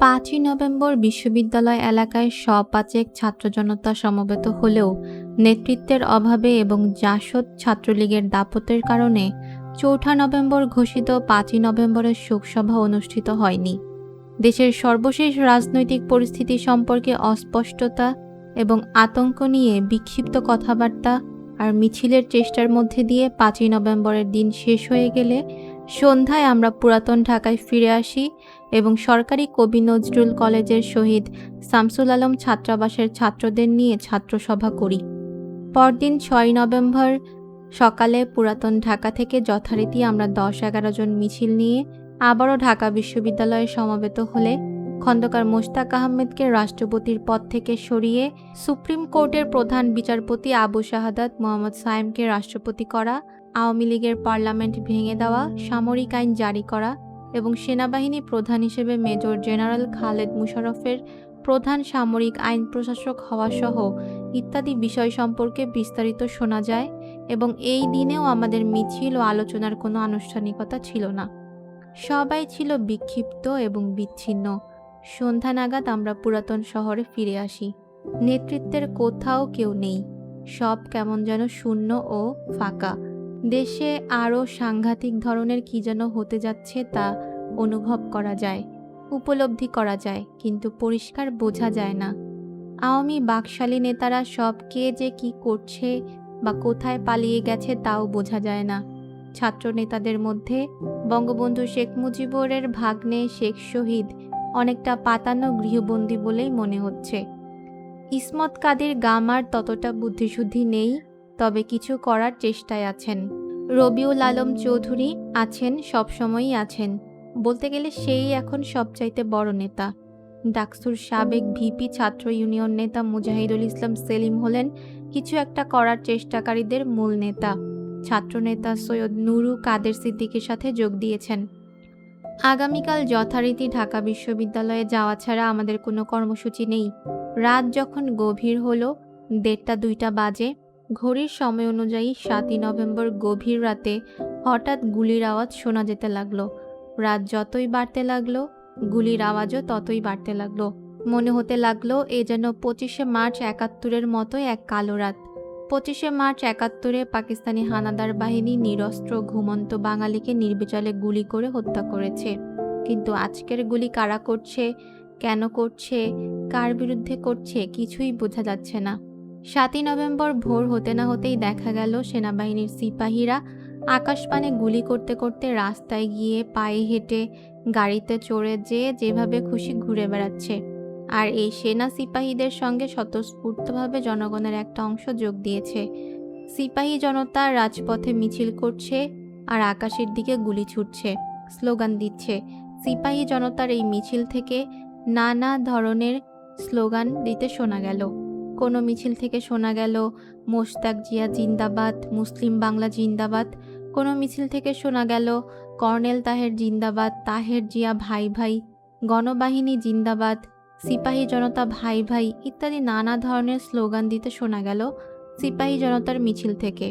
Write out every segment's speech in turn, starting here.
পাঁচই নভেম্বর বিশ্ববিদ্যালয় এলাকায় সপাচেক ছাত্র জনতা সমবেত হলেও নেতৃত্বের অভাবে এবং জাসদ ছাত্রলীগের দাপটের কারণে চৌঠা নভেম্বর ঘোষিত পাঁচই নভেম্বরের শোকসভা অনুষ্ঠিত হয়নি। দেশের সর্বশেষ রাজনৈতিক পরিস্থিতি সম্পর্কে অস্পষ্টতা এবং আতঙ্ক নিয়ে বিক্ষিপ্ত কথাবার্তা আর মিছিলের চেষ্টার মধ্যে দিয়ে পাঁচই নভেম্বরের দিন শেষ হয়ে গেলে সন্ধ্যায় আমরা পুরাতন ঢাকায় ফিরে আসি এবং সরকারি কবি নজরুল কলেজের শহীদ শামসুল আলম ছাত্রাবাসের ছাত্রদের নিয়ে ছাত্রসভা করি। পরদিন ছয় নভেম্বর সকালে পুরাতন ঢাকা থেকে যথারীতি আমরা দশ এগারো জন মিছিল নিয়ে আবারও ঢাকা বিশ্ববিদ্যালয়ে সমবেত হলে খন্দকার মোশতাক আহমেদকে রাষ্ট্রপতির পদ থেকে সরিয়ে সুপ্রিম কোর্টের প্রধান বিচারপতি আবু শাহাদাত, মোহাম্মদ সায়েমকে রাষ্ট্রপতি করা, আওয়ামী লীগের পার্লামেন্ট ভেঙে দেওয়া, সামরিক আইন জারি করা এবং সেনাবাহিনী প্রধান হিসেবে মেজর জেনারেল খালেদ মুশারফের প্রধান সামরিক আইন প্রশাসক হওয়া সহ ইত্যাদি বিষয় সম্পর্কে বিস্তারিত শোনা যায় এবং এই দিনেও আমাদের মিছিল ও আলোচনার কোনো আনুষ্ঠানিকতা ছিল না। সবাই ছিল বিক্ষিপ্ত এবং বিচ্ছিন্ন। সন্ধ্যা নাগাদ আমরা পুরাতন শহরে ফিরে আসি। নেতৃত্বের কোথাও কেউ নেই। সব কেমন যেন শূন্য ও ফাঁকা। দেশে আরও সাংঘাতিক ধরনের কি যেন হতে যাচ্ছে তা অনুভব করা যায়, উপলব্ধি করা যায়, কিন্তু পরিষ্কার বোঝা যায় না। আওয়ামী বাকশালী নেতারা সব কে যে কি করছে বা কোথায় পালিয়ে গেছে তাও বোঝা যায় না। ছাত্র নেতাদের মধ্যে বঙ্গবন্ধু শেখ মুজিবরের ভাগ্নে শেখ শহীদ অনেকটা পাতানো গৃহবন্দী বলেই মনে হচ্ছে। ইসমত কাদের গামার ততটা বুদ্ধিশুদ্ধি নেই তবে কিছু করার চেষ্টায় আছেন। রবিউল আলম চৌধুরী আছেন, সবসময়ই আছেন। বলতে গেলে সেই এখন সবচাইতে বড় নেতা। ডাকসুর সাবেক ভিপি ছাত্র ইউনিয়ন নেতা মুজাহিদুল ইসলাম সেলিম হলেন কিছু একটা করার চেষ্টাকারীদের মূল নেতা। ছাত্রনেতা সৈয়দ নুরু কাদের সিদ্দিকের সাথে যোগ দিয়েছেন। আগামীকাল যথারীতি ঢাকা বিশ্ববিদ্যালয়ে যাওয়া ছাড়া আমাদের কোনো কর্মসূচি নেই। রাত যখন গভীর হলো, দেড়টা দুইটা বাজে ঘড়ির সময় অনুযায়ী সাতই নভেম্বর গভীর রাতে হঠাৎ গুলির আওয়াজ শোনা যেতে লাগল। রাত যতই বাড়তে লাগল, গুলির আওয়াজও ততই বাড়তে লাগল। মনে হতে লাগল এ যেন পঁচিশে মার্চ একাত্তরের মতোই এক কালো রাত। পঁচিশে মার্চ একাত্তরে পাকিস্তানি হানাদার বাহিনী নিরস্ত্র ঘুমন্ত বাঙালিকে নির্বিচালে গুলি করে হত্যা করেছে। কিন্তু আজকের গুলি কারা করছে, কেন করছে, কার বিরুদ্ধে করছে কিছুই বোঝা যাচ্ছে না। সাতই নভেম্বর ভোর হতে না হতেই দেখা গেল সেনাবাহিনীর সিপাহীরা। আকাশপানে গুলি করতে করতে রাস্তায় গিয়ে পায়ে হেঁটে গাড়িতে চড়ে যেয়ে যেভাবে খুশি ঘুরে বেড়াচ্ছে। আর এই সেনা সিপাহীদের সঙ্গে স্বতঃস্ফূর্তভাবে জনগণের একটা অংশ যোগ দিয়েছে। সিপাহী জনতা রাজপথে মিছিল করছে আর আকাশের দিকে গুলি ছুটছে, স্লোগান দিচ্ছে। সিপাহী জনতার এই মিছিল থেকে নানা ধরনের স্লোগান দিতে শোনা গেল। কোনো মিছিল থেকে শোনা গেল, মোশতাক জিয়া জিন্দাবাদ, মুসলিম বাংলা জিন্দাবাদ। কোনো মিছিল থেকে শোনা গেল, কর্নেল তাহের জিন্দাবাদ, তাহের জিয়া ভাই ভাই, গণবাহিনী জিন্দাবাদ, সিপাহী জনতা ভাই ভাই ইত্যাদি নানা ধরনের স্লোগান দিতে শোনা গেল সিপাহী জনতার মিছিল থেকে।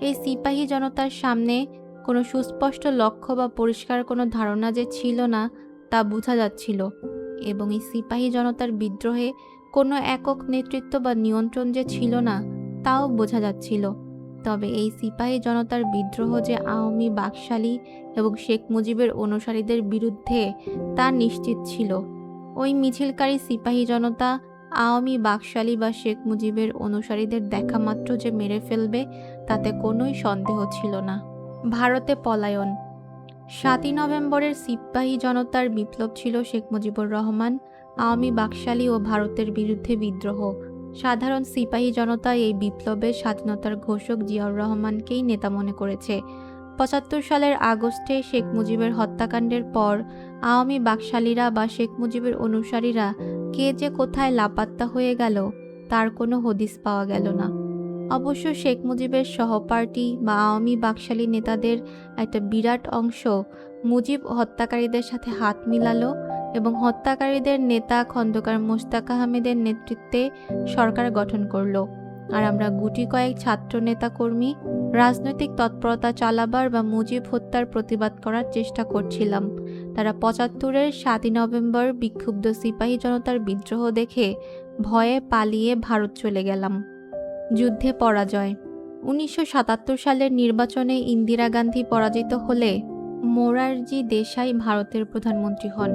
এই সিপাহী জনতার সামনে কোনো সুস্পষ্ট লক্ষ্য বা পরিষ্কার কোনো ধারণা যে ছিল না তা বোঝা যাচ্ছিল এবং এই সিপাহী জনতার বিদ্রোহে কোনো একক নেতৃত্ব বা নিয়ন্ত্রণ যে ছিল না, তাও বোঝা যাচ্ছিল। তবে এই সিপাহী জনতার বিদ্রোহ যে আওয়ামী বাকশালী এবং শেখ মুজিবের অনুসারীদের বিরুদ্ধে, তা নিশ্চিত ছিল। ওই মিছিলকারী সিপাহী জনতা আওয়ামী বাকশালী বা শেখ মুজিবের অনুসারীদের দেখা মাত্র যে মেরে ফেলবে, তাতে কোনোই সন্দেহ ছিল না। ভারতে পলায়ন। সাতই নভেম্বরের সিপাহী জনতার বিপ্লব ছিল শেখ মুজিবুর রহমান আওয়ামী বাকশালী ও ভারতের বিরুদ্ধে বিদ্রোহ। সাধারণ সিপাহী জনতা এই বিপ্লবের স্বাধীনতার ঘোষক জিয়াউর রহমানকেই নেতা মনে করেছে। পঁচাত্তর সালের আগস্টে শেখ মুজিবের হত্যাকাণ্ডের পর আওয়ামী বাকশালীরা বা শেখ মুজিবের অনুসারীরা কে যে কোথায় লাপাত্তা হয়ে গেল, তার কোনো হদিস পাওয়া গেল না। অবশ্য শেখ মুজিবের সহপার্টি বা আওয়ামী বাকশালী নেতাদের একটা বিরাট অংশ মুজিব হত্যাকারীদের সাথে হাত মিলালো এবং হত্যাকারীদের নেতা খন্দকার মোশতাক আহমেদের নেতৃত্বে সরকার গঠন করল। আর আমরা গুটি কয়েক ছাত্র নেতা কর্মী রাজনৈতিক তৎপরতা চালাবার বা মুজিব হত্যার প্রতিবাদ করার চেষ্টা করছিলাম। তারা পঁচাত্তরের সাতই নভেম্বর বিক্ষুব্ধ সিপাহী জনতার বিদ্রোহ দেখে ভয়ে পালিয়ে ভারত চলে গেলাম। যুদ্ধে পরাজয়। উনিশশো সাতাত্তর সালের নির্বাচনে ইন্দিরা গান্ধী পরাজিত হলে মোরারজি দেশাই ভারতের প্রধানমন্ত্রী হন।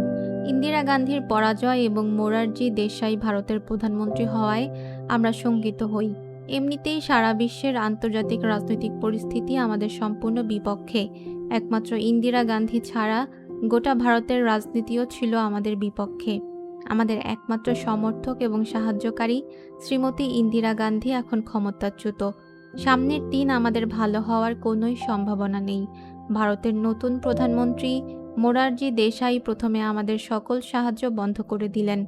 ইন্দিরা গান্ধীর পরাজয় এবং মোরারজি দেশাই ভারতের প্রধানমন্ত্রী হওয়ায় আমরা শঙ্কিত হই। এমনিতেই সারা বিশ্বের আন্তর্জাতিক রাজনৈতিক পরিস্থিতি আমাদের সম্পূর্ণ বিপক্ষে। একমাত্র ইন্দিরা গান্ধী ছাড়া গোটা ভারতের রাজনীতিও ছিল আমাদের বিপক্ষে। আমাদের একমাত্র সমর্থক এবং সাহায্যকারী শ্রীমতী ইন্দিরা গান্ধী এখন ক্ষমতাচ্যুত। সামনের দিন আমাদের ভালো হওয়ার কোনোই সম্ভাবনা নেই। ভারতের নতুন প্রধানমন্ত্রী মোরারজি দেশাই প্রথমে আমাদের সকল সাহায্য বন্ধ করে দিলেন।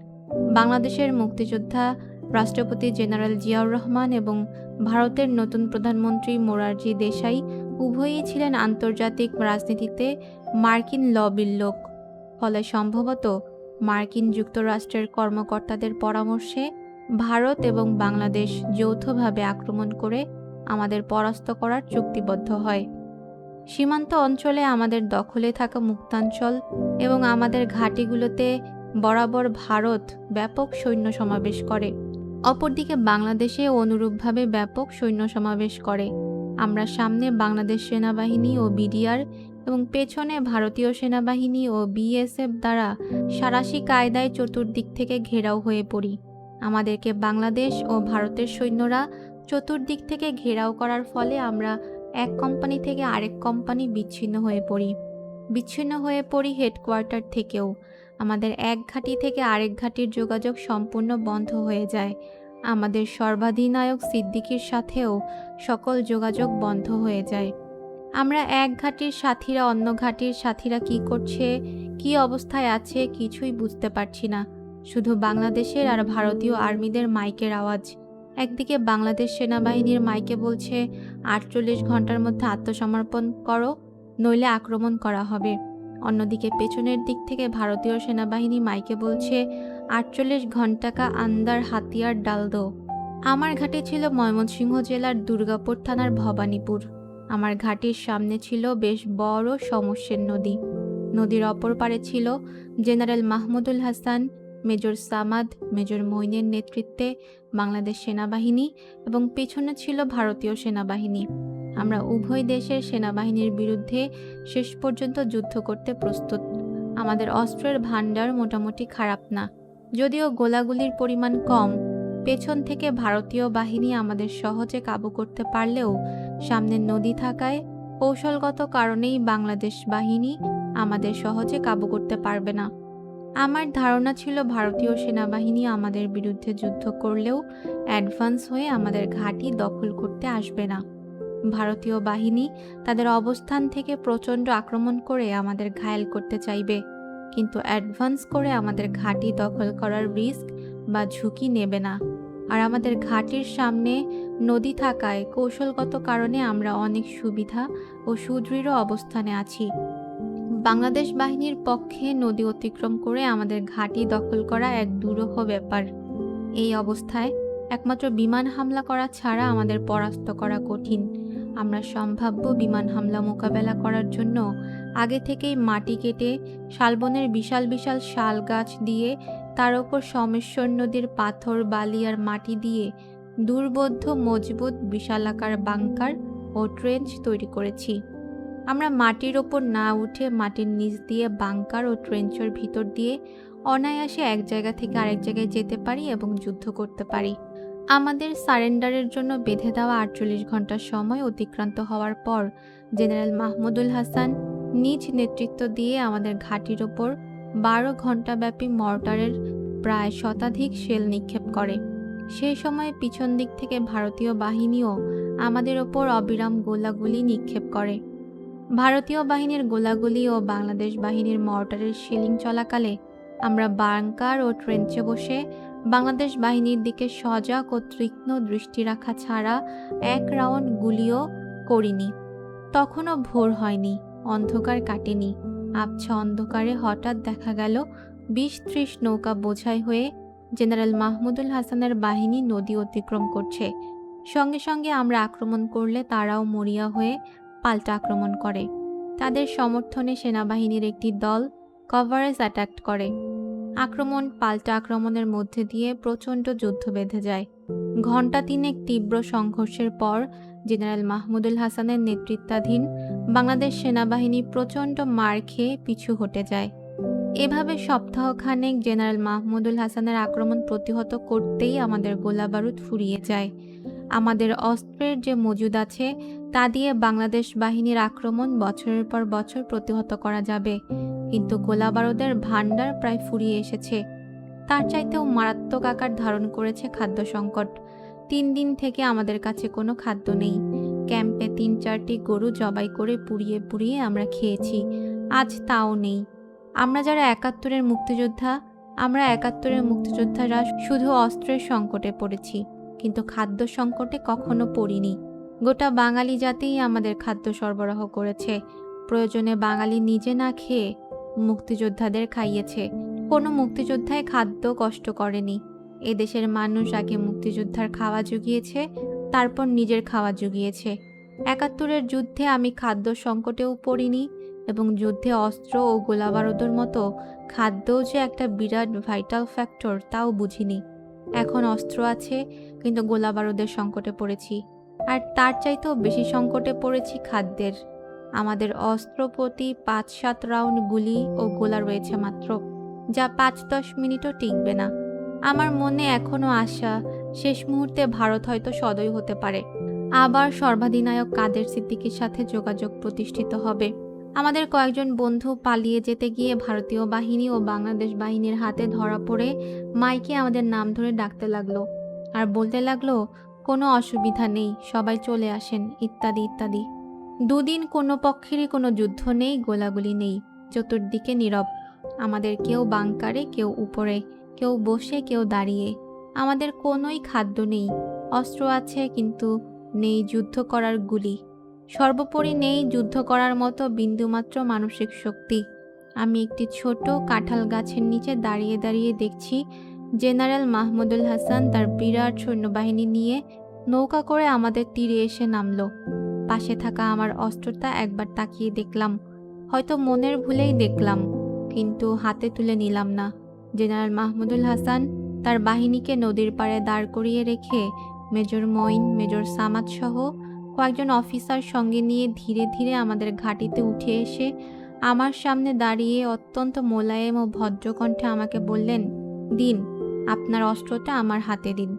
বাংলাদেশের মুক্তিযোদ্ধা রাষ্ট্রপতি জেনারেল জিয়াউর রহমান এবং ভারতের নতুন প্রধানমন্ত্রী মোরারজি দেশাই উভয়ই ছিলেন আন্তর্জাতিক রাজনীতিতে মার্কিন লবির লোক। ফলে সম্ভবত মার্কিন যুক্তরাষ্ট্রের কর্মকর্তাদের পরামর্শে ভারত এবং বাংলাদেশ যৌথভাবে আক্রমণ করে আমাদের পরাস্ত করার চুক্তিবদ্ধ হয়। সীমান্ত অঞ্চলে আমাদের দখলে থাকা মুক্তাঞ্চল এবং আমাদের ঘাঁটিগুলোতে বরাবর ভারত ব্যাপক সৈন্য সমাবেশ করে। অপরদিকে বাংলাদেশে অনুরূপভাবে ব্যাপক সৈন্য সমাবেশ করে। আমরা সামনে বাংলাদেশ সেনাবাহিনী ও বিডিআর এবং পেছনে ভারতীয় সেনাবাহিনী ও বিএসএফ দ্বারা সারাশি কায়দায় চতুর্দিক থেকে ঘেরাও হয়ে পড়ি। আমাদেরকে বাংলাদেশ ও ভারতের সৈন্যরা চতুর্দিক থেকে ঘেরাও করার ফলে আমরা এক কোম্পানি থেকে আরেক কোম্পানি বিচ্ছিন্ন হয়ে পড়ি। বিচ্ছিন্ন হয়ে পড়ি হেডকোয়ার্টার থেকেও। আমাদের এক ঘাঁটি থেকে আরেক ঘাঁটির যোগাযোগ সম্পূর্ণ বন্ধ হয়ে যায়। আমাদের সর্বাধিনায়ক সিদ্দিকির সাথেও সকল যোগাযোগ বন্ধ হয়ে যায়। আমরা এক ঘাটির সাথীরা অন্য ঘাটির সাথীরা কি করছে, কি অবস্থায় আছে কিছুই বুঝতে পারছি না। শুধু বাংলাদেশের আর ভারতীয় আর্মিদের মাইকের আওয়াজ। একদিকে বাংলাদেশ সেনাবাহিনীর মাইকে বলছে, আটচল্লিশ ঘণ্টার মধ্যে আত্মসমর্পণ করো, নইলে আক্রমণ করা হবে। অন্যদিকে পেছনের দিক থেকে ভারতীয় সেনাবাহিনী মাইকে বলছে, আটচল্লিশ ঘন্টাকা আন্দার হাতিয়ার ডাল দো। আমার ঘাটে ছিল ময়মনসিংহ জেলার দুর্গাপুর থানার ভবানীপুর। আমার ঘাটির সামনে ছিল বেশ বড় সমস্যের নদী। নদীর অপর পারে ছিল general Mahmudul Hasan major Samad, major মইনের নেতৃত্বে বাংলাদেশ সেনাবাহিনী এবং পেছনে ছিল ভারতীয় সেনাবাহিনী। আমরা উভয় দেশের সেনাবাহিনীর বিরুদ্ধে শেষ পর্যন্ত যুদ্ধ করতে প্রস্তুত। আমাদের অস্ত্রের ভাণ্ডার মোটামুটি খারাপ না। যদিও গোলাগুলির পরিমাণ কম, পেছন থেকে ভারতীয় বাহিনী আমাদের সহজে কাবু করতে পারলেও সামনের নদী থাকায় কৌশলগত কারণেই বাংলাদেশ বাহিনী আমাদের সহজে কাবু করতে পারবে না। আমার ধারণা ছিল ভারতীয় সেনাবাহিনী আমাদের বিরুদ্ধে যুদ্ধ করলেও অ্যাডভান্স হয়ে আমাদের ঘাঁটি দখল করতে আসবে না। ভারতীয় বাহিনী তাদের অবস্থান থেকে প্রচণ্ড আক্রমণ করে আমাদের ঘায়েল করতে চাইবে, কিন্তু অ্যাডভান্স করে আমাদের ঘাঁটি দখল করার রিস্ক বা ঝুঁকি নেবে না। আর আমাদের ঘাঁটির সামনে নদী থাকায় কৌশলগত কারণে আমরা অনেক সুবিধা ও সুদৃঢ় অবস্থানে আছি। বাংলাদেশ বাহিনীর পক্ষে নদী অতিক্রম করে আমাদের ঘাঁটি দখল করা এক দুরূহ ব্যাপার। এই অবস্থায় একমাত্র বিমান হামলা করা ছাড়া আমাদের পরাস্ত করা কঠিন। আমরা সম্ভাব্য বিমান হামলা মোকাবেলা করার জন্য আগে থেকেই মাটি কেটে, শালবনের বিশাল বিশাল শাল গাছ দিয়ে, তার ওপর সমেশ্বর নদীর পাথর, বালি আর মাটি দিয়ে দুর্বোধ্য, মজবুত, বিশালাকার বাংকার ও ট্রেঞ্চ তৈরি করেছি। আমরা মাটির ওপর না উঠে মাটির নিচ দিয়ে বাংকার ও ট্রেঞ্চের ভিতর দিয়ে অনায়াসে এক জায়গা থেকে আরেক জায়গায় যেতে পারি এবং যুদ্ধ করতে পারি। আমাদের সারেন্ডারের জন্য বেঁধে দেওয়া আটচল্লিশ ঘণ্টার সময় অতিক্রান্ত হওয়ার পর জেনারেল মাহমুদুল হাসান নিজ নেতৃত্ব দিয়ে আমাদের ঘাঁটির ওপর বারো ঘণ্টাব্যাপী মর্টারের প্রায় শতাধিক শেল নিক্ষেপ করে। সেই সময় পিছন দিক থেকে ভারতীয় বাহিনীও আমাদের ওপর অবিরাম গোলাগুলি নিক্ষেপ করে। ভারতীয় বাহিনীর গোলাগুলি ও বাংলাদেশ বাহিনীর মর্টারের শেলিং চলাকালে আমরা বাংকার ও ট্রেঞ্চে বসে বাংলাদেশ বাহিনীর দিকে সজাগ ও তীক্ষ্ণ দৃষ্টি রাখা ছাড়া এক রাউন্ড গুলিও করিনি। তখনও ভোর হয়নি, অন্ধকার কাটেনি। আবছা অন্ধকারে হঠাৎ দেখা গেল বিশ ত্রিশ নৌকা বোঝাই হয়ে জেনারেল মাহমুদুল হাসানের বাহিনী নদী অতিক্রম করছে। সঙ্গে সঙ্গে আমরা আক্রমণ করলে তারাও মরিয়া হয়ে পাল্টা আক্রমণ করে। তাদের সমর্থনে সেনাবাহিনীর একটি দল কভারেজ অ্যাটাক করে। আক্রমণ পাল্টা আক্রমণের মধ্যে দিয়ে প্রচণ্ড যুদ্ধ বেঁধে যায়। ঘণ্টা তিনেক তীব্র সংঘর্ষের পর জেনারেল মাহমুদুল হাসানের নেতৃত্বাধীন বাংলাদেশ সেনাবাহিনী প্রচণ্ড মার খেয়ে পিছু হটে যায়। এভাবে সপ্তাহখানেক জেনারেল মাহমুদুল হাসানের আক্রমণ প্রতিহত করতেই আমাদের গোলাবারুদ ফুরিয়ে যায়। আমাদের অস্ত্রের যে মজুদ আছে, তা দিয়ে বাংলাদেশ বাহিনীর আক্রমণ বছরের পর বছর প্রতিহত করা যাবে। কিন্তু গোলাবারুদের ভাণ্ডার প্রায় ফুরিয়ে এসেছে। তার চাইতেও মারাত্মক আকার ধারণ করেছে খাদ্য সংকট। তিন দিন থেকে আমাদের কাছে কোনো খাদ্য নেই। ক্যাম্পে তিন চারটি গরু জবাই করে পুড়িয়ে পুড়িয়ে আমরা খেয়েছি। আজ তাও নেই। আমরা যারা একাত্তরের মুক্তিযোদ্ধা, আমরা একাত্তরের মুক্তিযোদ্ধারা শুধু অস্ত্রের সংকটে পড়েছি। কিন্তু খাদ্য সংকটে কখনো পড়িনি। গোটা বাঙালি জাতিই আমাদের খাদ্য সরবরাহ করেছে। প্রয়োজনে বাঙালি নিজে না খেয়ে মুক্তিযোদ্ধাদের খাইয়েছে। কোনো মুক্তিযোদ্ধায় খাদ্য কষ্ট করেনি। এদেশের মানুষ আগে মুক্তিযোদ্ধার খাওয়া জুগিয়েছে, তারপর নিজের খাওয়া জুগিয়েছে। একাত্তরের যুদ্ধে আমি খাদ্য সংকটেও পড়িনি এবং যুদ্ধে অস্ত্র ও গোলাবারুদের মতো খাদ্যও যে একটা বিরাট ভাইটাল ফ্যাক্টর তাও বুঝিনি। এখন অস্ত্র আছে কিন্তু গোলাবারুদের সংকটে পড়েছি। আর তার চাইতেও বেশি সংকটে পড়েছি খাদ্যের। আমাদের অস্ত্র প্রতি পাঁচ সাত রাউন্ড গুলি ও গোলা রয়েছে মাত্র, যা পাঁচ দশ মিনিটও টিকবে না। আমার মনে এখনও আশা, শেষ মুহূর্তে ভারত হয়তো সদয় হতে পারে। আবার সর্বাধিনায়ক কাদের সিদ্দিকির সাথে যোগাযোগ প্রতিষ্ঠিত হবে? আমাদের কয়েকজন বন্ধু পালিয়ে যেতে গিয়ে ভারতীয় বাহিনী ও বাংলাদেশ বাহিনীর হাতে ধরা পড়ে মাইকে আমাদের নাম ধরে ডাকতে লাগল। আর বলতে লাগল, কোনো অসুবিধা নেই, সবাই চলে আসেন, ইত্যাদি ইত্যাদি। দুদিন কোনো পক্ষেরই কোনো যুদ্ধ নেই, গোলাগুলি নেই, চতুর্দিকে নীরব। আমাদের কেউ বাংকারে কেউ উপরে, কেউ বসে, কেউ দাঁড়িয়ে। আমাদের কোনোই খাদ্য নেই, অস্ত্র আছে কিন্তু নেই যুদ্ধ করার গুলি। সর্বোপরি নেই যুদ্ধ করার মতো বিন্দুমাত্র মানসিক শক্তি। আমি একটি ছোট কাঁঠাল গাছের নিচে দাঁড়িয়ে দাঁড়িয়ে দেখছি জেনারেল মাহমুদুল হাসান তার বিরাট সৈন্যবাহিনী নিয়ে নৌকা করে আমাদের তীরে এসে নামলো। পাশে থাকা আমার অস্ত্রটা একবার তাকিয়ে দেখলাম। হয়তো মনের ভুলেই দেখলাম, কিন্তু হাতে তুলে নিলাম না। জেনারেল মাহমুদুল হাসান তার বাহিনীকে নদীর পাড়ে দাঁড় করিয়ে রেখে মেজর মঈন, মেজর সামাদ সহ কয়েকজন অফিসার সঙ্গে নিয়ে ধীরে ধীরে আমাদের ঘাঁটিতে উঠে এসে আমার সামনে দাঁড়িয়ে অত্যন্ত মোলায়েম ও ভদ্রকণ্ঠে আমাকে বললেন, দিন আপনার অস্ত্রটা আমার হাতে দিন।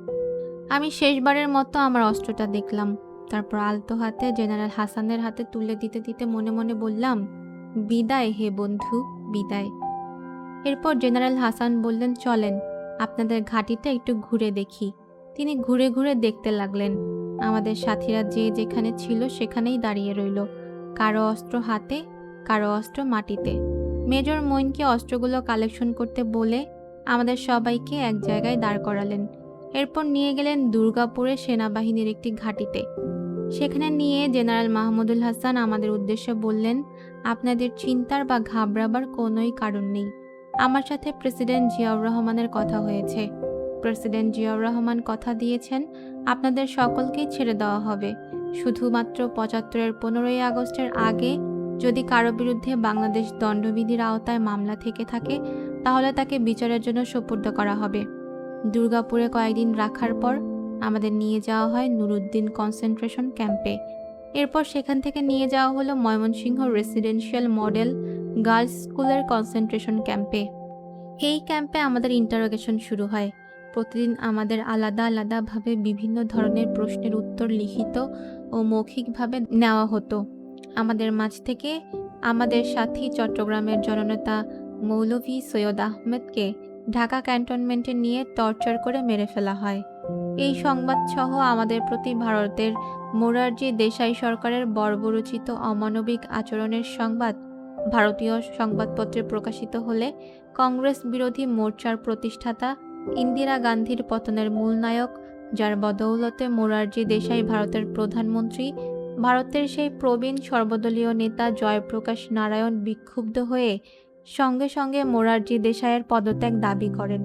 আমি শেষবারের মতো আমার অস্ত্রটা দেখলাম। তারপর আলতো হাতে জেনারেল হাসানের হাতে তুলে দিতে দিতে মনে মনে বললাম, বিদায় হে বন্ধু, বিদায়। এরপর জেনারেল হাসান বললেন, চলেন, আপনাদের ঘাঁটিতে একটু ঘুরে দেখি। তিনি ঘুরে ঘুরে দেখতে লাগলেন। আমাদের সাথীরা যে যেখানে ছিল সেখানেই দাঁড়িয়ে রইল, কারও অস্ত্র হাতে, কারও অস্ত্র মাটিতে। মেজর মইনকে অস্ত্রগুলো কালেকশন করতে বলে আমাদের সবাইকে এক জায়গায় দাঁড় করালেন। এরপর নিয়ে গেলেন দুর্গাপুরে সেনাবাহিনীর একটি ঘাঁটিতে। সেখানে নিয়ে জেনারেল মাহমুদুল হাসান আমাদের উদ্দেশ্যে বললেন, আপনাদের চিন্তার বা ঘাবড়াবার কোনোই কারণ নেই। আমার সাথে প্রেসিডেন্ট জিয়াউর রহমানের কথা হয়েছে। প্রেসিডেন্ট জিয়াউর রহমান কথা দিয়েছেন, আপনাদের সকলকেই ছেড়ে দেওয়া হবে। শুধুমাত্র পঁচাত্তরের পনেরোই আগস্টের আগে যদি কারও বিরুদ্ধে বাংলাদেশ দণ্ডবিধির আওতায় মামলা থেকে থাকে তাহলে তাকে বিচারের জন্য সোপর্দ করা হবে। দুর্গাপুরে কয়েকদিন রাখার পর আমাদের নিয়ে যাওয়া হয় নুরুদ্দিন কনসেন্ট্রেশন ক্যাম্পে। এরপর সেখান থেকে নিয়ে যাওয়া হলো ময়মনসিংহ রেসিডেন্সিয়াল মডেল গার্লস স্কুলের কনসেন্ট্রেশন ক্যাম্পে। এই ক্যাম্পে আমাদের ইন্টারোগেশন শুরু হয়। প্রতিদিন আমাদের আলাদা আলাদাভাবে বিভিন্ন ধরনের প্রশ্নের উত্তর লিখিত ও মৌখিকভাবে নেওয়া হতো। আমাদের মাঝ থেকে আমাদের সাথী চট্টগ্রামের জননেতা মৌলভী সৈয়দ আহমেদকে ঢাকা ক্যান্টনমেন্টে নিয়ে টর্চার করে মেরে ফেলা হয়। এই সংবাদ সহ আমাদের প্রতি ভারতের মোরারজি দেশাই সরকারের বর্বরচিত অমানবিক আচরণের সংবাদ ভারতীয় সংবাদপত্রে প্রকাশিত হলে কংগ্রেস বিরোধী মোর্চার প্রতিষ্ঠাতা ইন্দিরা গান্ধীর পতনের মূল নায়ক, যার বদৌলতে মোরারজি দেশাই ভারতের প্রধানমন্ত্রী, ভারতের সেই প্রবীণ সর্বদলীয় নেতা জয়প্রকাশ নারায়ণ বিক্ষুব্ধ হয়ে সঙ্গে সঙ্গে মোরারজি দেশাইয়ের পদত্যাগ দাবি করেন।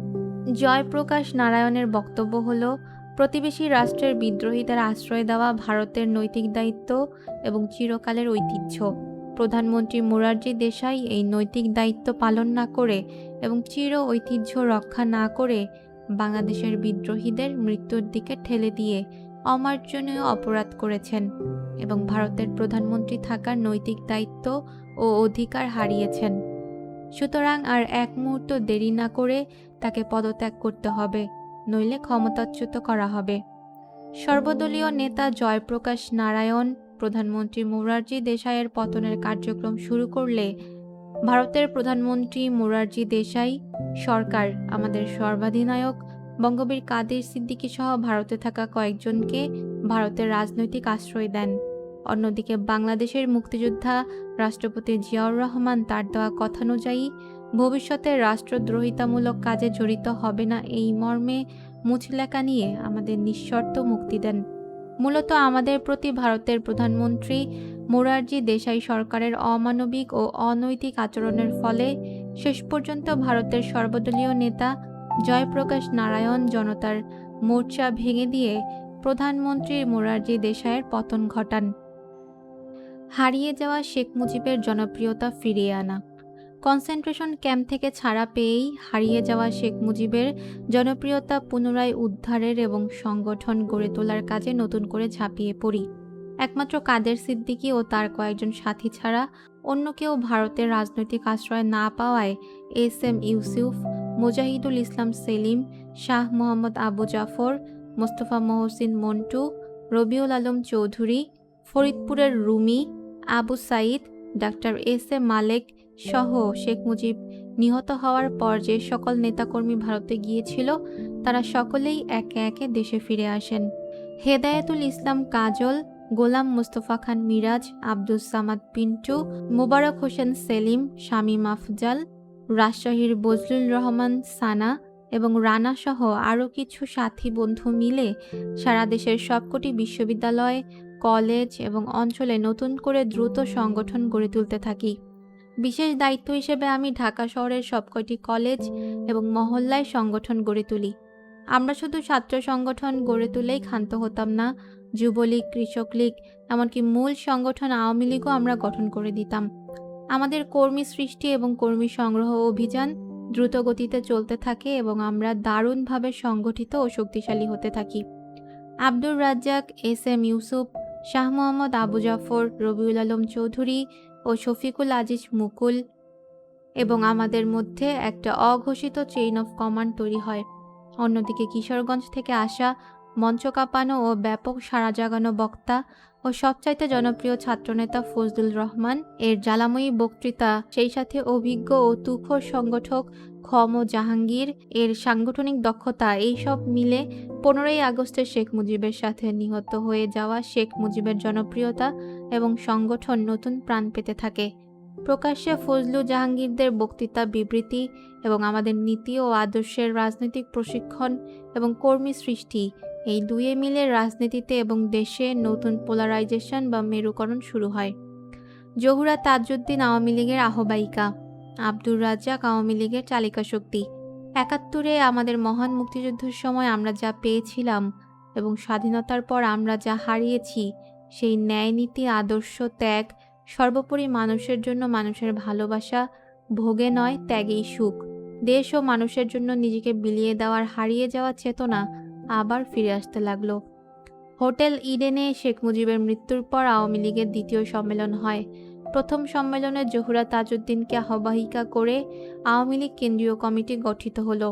জয়প্রকাশ নারায়ণের বক্তব্য হল, প্রতিবেশী রাষ্ট্রের বিদ্রোহীদের আশ্রয় দেওয়া ভারতের নৈতিক দায়িত্ব এবং চিরকালের ঐতিহ্য। প্রধানমন্ত্রী মোরারজি দেশাই এই নৈতিক দায়িত্ব পালন না করে এবং চির ঐতিহ্য রক্ষা না করে বাংলাদেশের বিদ্রোহীদের মৃত্যুর দিকে ঠেলে দিয়ে অমার্জনীয় অপরাধ করেছেন এবং ভারতের প্রধানমন্ত্রী থাকার নৈতিক দায়িত্ব ও অধিকার হারিয়েছেন। সুতরাং আর এক মুহূর্ত দেরি না করে তাকে পদত্যাগ করতে হবে, নইলে ক্ষমতাচ্যুত করা হবে। সর্বদলীয় নেতা জয়প্রকাশ নারায়ণ, প্রধানমন্ত্রী মোরারজি দেশাইয়ের পতনের কার্যক্রম শুরু করলে ভারতের প্রধানমন্ত্রী মোরারজি দেশাই, সরকার, আমাদের সর্বাধিনায়ক বঙ্গবীর কাদের সিদ্দিকী সহ ভারতে থাকা কয়েকজনকে ভারতের রাজনৈতিক আশ্রয় দেন। অন্যদিকে বাংলাদেশের মুক্তিযোদ্ধা রাষ্ট্রপতি জিয়াউর রহমান তার দেওয়া কথানুযায়ী, ভবিষ্যতে রাষ্ট্রদ্রোহিতামূলক কাজে জড়িত হবে না এই মর্মে মুচলেখা নিয়ে আমাদের নিঃশর্ত মুক্তি দেন। মূলত আমাদের প্রতি ভারতের প্রধানমন্ত্রী মোরারজি দেশাই সরকারের অমানবিক ও অনৈতিক আচরণের ফলে শেষ পর্যন্ত ভারতের সর্বদলীয় নেতা জয়প্রকাশ নারায়ণ জনতার মোর্চা ভেঙে দিয়ে প্রধানমন্ত্রী মোরারজি দেশাইয়ের পতন ঘটান। হারিয়ে যাওয়া শেখ মুজিবের জনপ্রিয়তা ফিরিয়ে আনা। কনসেন্ট্রেশন ক্যাম্প থেকে ছাড়া পেয়েই হারিয়ে যাওয়া শেখ মুজিবের জনপ্রিয়তা পুনরায় উদ্ধারের এবং সংগঠন গড়ে তোলার কাজে নতুন করে ঝাঁপিয়ে পড়ি। একমাত্র কাদের সিদ্দিকী ও তার কয়েকজন সাথী ছাড়া অন্য কেউ ভারতের রাজনৈতিক আশ্রয় না পাওয়ায় এস এম ইউসুফ, মুজাহিদুল ইসলাম সেলিম, শাহ মোহাম্মদ আবু জাফর, মোস্তফা মহসিন মন্টু, রবিউল আলম চৌধুরী, ফরিদপুরের Rumi Abu Sayeed doctor S A Malek সহ শেখ মুজিব নিহত হওয়ার পর যে সকল নেতাকর্মী ভারতে গিয়েছিল, তারা সকলেই একে একে দেশে ফিরে আসেন। হেদায়েতুল ইসলাম কাজল, গোলাম মুস্তফা খান মিরাজ, আব্দুস সামাদ পিন্টু, মোবারক হোসেন সেলিম, শামীম আফজাল, রাজশাহীর বজলুল রহমান সানা এবং রানা সহ আরও কিছু সাথী বন্ধু মিলে সারা দেশের সবকটি বিশ্ববিদ্যালয় কলেজ এবং অঞ্চলে নতুন করে দ্রুত সংগঠন গড়ে তুলতে থাকি। বিশেষ দায়িত্ব হিসেবে আমি ঢাকা শহরের সবকটি কলেজ এবং মহল্লায় সংগঠন গড়ে তুলি। আমরা শুধু ছাত্র সংগঠন গড়ে তুলেই ক্ষান্ত হতাম না, যুবলীগ, কৃষক লীগ, এমনকি মূল সংগঠন আওয়ামী লীগও আমরা গঠন করে দিতাম। আমাদের কর্মী সৃষ্টি এবং কর্মী সংগ্রহ অভিযান দ্রুত গতিতে চলতে থাকে এবং আমরা দারুণভাবে সংগঠিত ও শক্তিশালী হতে থাকি। আব্দুর রাজ্জাক, এস এম ইউসুফ শাহ মোহাম্মদ আবু জাফর, রবিউল আলম চৌধুরী ও শফিকুল আজিজ মুকুল এবং আমাদের মধ্যে একটা অঘোষিত চেইন অফ কমান্ড তৈরি হয়। অন্যদিকে কিশোরগঞ্জ থেকে আসা মঞ্চ কাঁপানো ও ব্যাপক সাড়া জাগানো বক্তা ও সবচাইতে জনপ্রিয় ছাত্রনেতা ফজলুল রহমান, এর জ্বালাময়ী বক্তৃতা, সেই সাথে অভিজ্ঞ ও তুখোর সংগঠক ও জাহাঙ্গীর, এর সাংগঠনিক দক্ষতা, এইসব মিলে পনেরোই আগস্টে শেখ মুজিবের সাথে নিহত হয়ে যাওয়া শেখ মুজিবের জনপ্রিয়তা এবং সংগঠন নতুন প্রাণ পেতে থাকে। প্রকাশ্যে ফজলু জাহাঙ্গীরদের বক্তৃতা, বিবৃতি এবং আমাদের নীতি ও আদর্শের রাজনৈতিক প্রশিক্ষণ এবং কর্মী সৃষ্টি, এই দুয়ে মিলে রাজনীতিতে এবং দেশে নতুন পোলারাইজেশন বা মেরুকরণ শুরু হয়। জহুরা তাজউদ্দিন আওয়ামী লীগের আহ্বায়িকা। আব্দুর রাজ্জাক আওয়ামী লীগের চালিকা শক্তি। একাত্তরে আমাদের মহান মুক্তিযুদ্ধের সময় আমরা যা পেয়েছিলাম এবং স্বাধীনতার পর আমরা যা হারিয়েছি, সেই ন্যায়নীতি আদর্শ, ত্যাগ সর্বোপরি মানুষের জন্য মানুষের ভালোবাসা, ভোগে নয়, ত্যাগেই সুখ। দেশ ও মানুষের জন্য নিজেকে বিলিয়ে দেওয়ার, হারিয়ে যাওয়া চেতনা আবার ফিরে আসতে লাগল। হোটেল ইডেনে শেখ মুজিবের মৃত্যুর পর আওয়ামী লীগের দ্বিতীয় সম্মেলন হয়। প্রথম সম্মেলনে জহুরা তাজউদ্দিনকে আহ্বায়িকা করে আওয়ামী লীগ কেন্দ্রীয় কমিটি গঠিত হলো।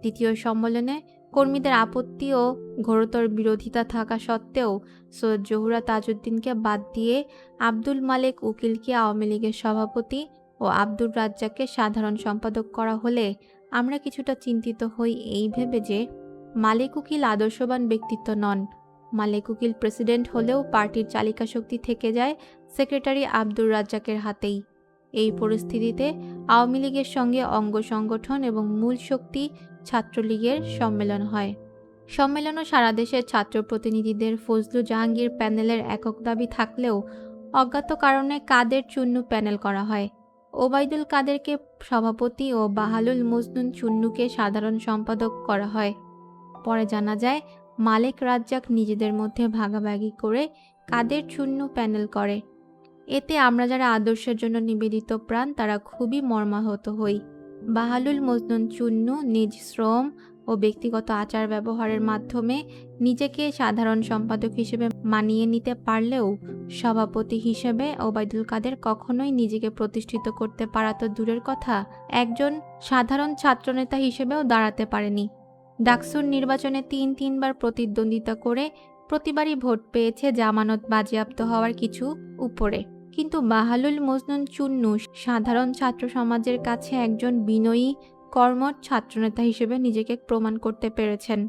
দ্বিতীয় সম্মেলনে কর্মীদের আপত্তি ও ঘোরতর বিরোধিতা থাকা সত্ত্বেও সৈয়দ জহুরা তাজউদ্দিনকে বাদ দিয়ে আব্দুল মালেক উকিলকে আওয়ামী লীগের সভাপতি ও আব্দুর রাজ্জাককে সাধারণ সম্পাদক করা হলে আমরা কিছুটা চিন্তিত হই এই ভেবে যে মালেক উকিল আদর্শবান ব্যক্তিত্ব নন। মালেক উকিল প্রেসিডেন্ট হলেও পার্টির চালিকা শক্তি থেকে যায় সেক্রেটারি আব্দুর রাজ্জাকের হাতেই। এই পরিস্থিতিতে আওয়ামী লীগের সঙ্গে অঙ্গ সংগঠন এবং মূল শক্তি ছাত্রলীগের সম্মেলন হয়। সম্মেলনও সারা দেশের ছাত্র প্রতিনিধিদের ফজলু জাহাঙ্গীর প্যানেলের একক দাবি থাকলেও অজ্ঞাত কারণে কাদের চুন্নু প্যানেল করা হয়? ওবায়দুল কাদেরকে সভাপতি ও বাহালুল মজনুন চুন্নুকে সাধারণ সম্পাদক করা হয়। পরে জানা যায়, মালেক রাজ্জাক নিজেদের মধ্যে ভাগাভাগি করে কাদের চূন্য প্যানেল করে। এতে আমরা যারা আদর্শের জন্য নিবেদিত প্রাণ, তারা খুবই মর্মাহত হই। বাহালুল মজনুন চুন্নু নিজ শ্রম ও ব্যক্তিগত আচার ব্যবহারের মাধ্যমে নিজেকে সাধারণ সম্পাদক হিসেবে মানিয়ে নিতে পারলেও সভাপতি হিসেবে ওবায়দুল কাদের কখনোই নিজেকে প্রতিষ্ঠিত করতে পারা তো দূরের কথা, একজন সাধারণ ছাত্রনেতা হিসেবেও দাঁড়াতে পারেনি। ডাকসুর নির্বাচনে তিন তিনবার প্রতিদ্বন্দ্বিতা করে প্রতিবারই ভোট পেয়েছে জামানত বাজেয়াপ্ত হওয়ার কিছু উপরে। কিন্তু বাহালুল মজনুন চুন্নু সাধারণ ছাত্র সমাজের কাছে একজন বিনয়ী কর্মঠ ছাত্রনেতা হিসেবে নিজেকে প্রমাণ করতে পেরেছেন।